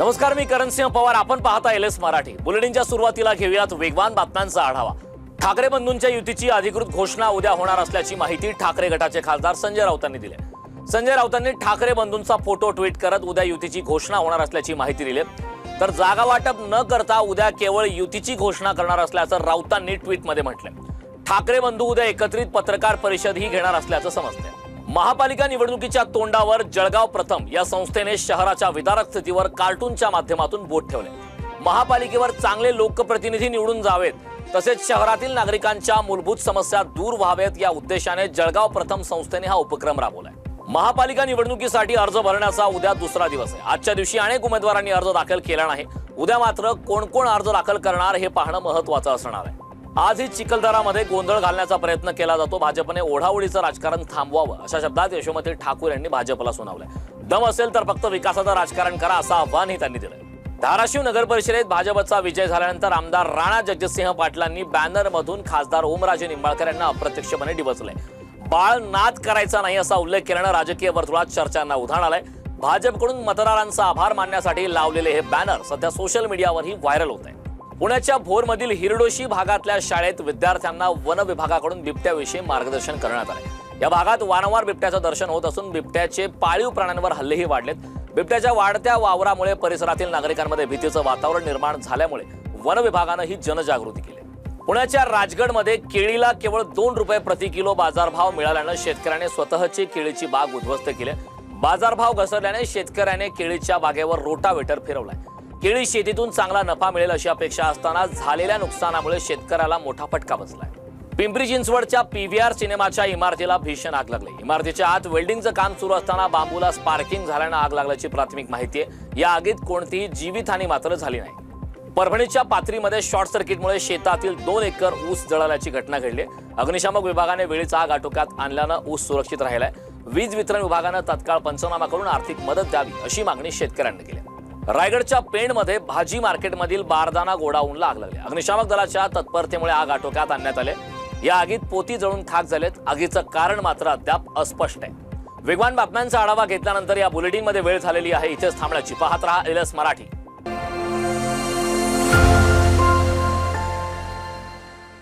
नमस्कार मी करणसिंह पवार. आपण पाहता एल एस मराठी. बुलेटिनच्या सुरुवातीला घेऊयात वेगवान बातम्यांचा आढावा. ठाकरे बंधूंच्या युतीची अधिकृत घोषणा उद्या होणार असल्याची माहिती ठाकरे गटाचे खासदार संजय राऊतांनी दिली. संजय राऊतांनी ठाकरे बंधूंचा फोटो ट्विट करत उद्या युतीची घोषणा होणार असल्याची माहिती दिली. तर जागा वाटप न करता उद्या केवळ युतीची घोषणा करणार असल्याचं राऊतांनी ट्विटमध्ये म्हटलंय. ठाकरे बंधू उद्या एकत्रित पत्रकार परिषदही घेणार असल्याचं समजतंय. महापालिका निवडणुकीच्या तोंडावर जळगाव प्रथम या संस्थेने शहराच्या विदारक स्थितीवर कार्टूनच्या माध्यमातून बोट ठेवले. महापालिकेवर चांगले लोकप्रतिनिधी निवडून जावेत तसेच शहरातील नागरिकांच्या मूलभूत समस्या दूर व्हावेत या उद्देशाने जळगाव प्रथम संस्थेने हा उपक्रम राबवलाय. महापालिका निवडणुकीसाठी अर्ज भरण्याचा उद्या दुसरा दिवस आहे. आजच्या दिवशी अनेक उमेदवारांनी अर्ज दाखल केला नाही. उद्या मात्र कोण कोण अर्ज दाखल करणार हे पाहणं महत्वाचं असणार आहे. आजही चिखलदरामध्ये गोंधळ घालण्याचा प्रयत्न केला जातो. भाजपने ओढाओढीचं राजकारण थांबवावं अशा शब्दात यशोमती ठाकूर यांनी भाजपला सुनावलंय. दम असेल तर फक्त विकासाचं राजकारण करा असं आव्हानही त्यांनी दिलंय. धाराशिव नगर परिषदेत भाजपचा विजय झाल्यानंतर आमदार राणा जगजितसिंह पाटलांनी बॅनरमधून खासदार ओमराजे निंबाळकर यांना अप्रत्यक्षपणे डिवचलंय बाळ नाद करायचा नाही असा उल्लेख केल्यानं राजकीय वर्तुळात चर्चांना उधाण आलंय. भाजपकडून मतदारांचा आभार मानण्यासाठी लावलेले हे बॅनर सध्या सोशल मीडियावरही व्हायरल होत आहे पुण्याच्या भोरमधील हिरडोशी भागातल्या शाळेत विद्यार्थ्यांना वन विभागाकडून बिबट्याविषयी मार्गदर्शन करण्यात आले. या भागात वारंवार बिबट्याचं दर्शन होत असून बिबट्याचे पाळीव प्राण्यांवर हल्लेही वाढलेत. बिबट्याच्या वाढत्या वावरामुळे परिसरातील नागरिकांमध्ये भीतीचं वातावरण निर्माण झाल्यामुळे वन विभागानं ही जनजागृती केली. पुण्याच्या राजगडमध्ये केळीला केवळ दोन रुपये प्रति किलो बाजारभाव मिळाल्यानं शेतकऱ्याने स्वतःची केळीची बाग उद्ध्वस्त केली. बाजारभाव घसरल्याने शेतकऱ्याने केळीच्या बागेवर रोटावेटर फिरवलाय. केळी शेतीतून चांगला नफा मिळेल अशी अपेक्षा असताना झालेल्या नुकसानामुळे शेतकऱ्याला मोठा फटका बसलाय. पिंपरी चिंचवडच्या पीव्हीआर सिनेमाच्या इमारतीला भीषण आग लागली. इमारतीच्या आत वेल्डिंगचं काम सुरू असताना बांबूला स्पार्किंग झाल्यानं आग लागल्याची प्राथमिक माहिती आहे. या आगीत कोणतीही जीवितहानी मात्र झाली नाही. परभणीच्या पाथरीमध्ये शॉर्ट सर्किटमुळे शेतातील दोन एकर ऊस जळाल्याची घटना घडली अग्निशामक विभागाने वेळीच आग आटोक्यात आणल्यानं ऊस सुरक्षित राहिलाय. वीज वितरण विभागानं तत्काळ पंचनामा करून आर्थिक मदत द्यावी अशी मागणी शेतकऱ्यांनी केली रायगडच्या पेणमध्ये भाजी मार्केटमधील बारदाना गोडाऊनला आग लागली. अग्निशामक दलाच्या तत्परतेमुळे आग आटोक्यात आणण्यात आले. या आगीत पोती जळून खाक झालेत. आगीचं कारण मात्र अद्याप अस्पष्ट आहे. वेगवान बातम्यांचा आढावा घेतल्यानंतर या बुलेटिनमध्ये वेळ झालेली आहे. इथेच थांबण्याची. पाहत राहा एल एस मराठी.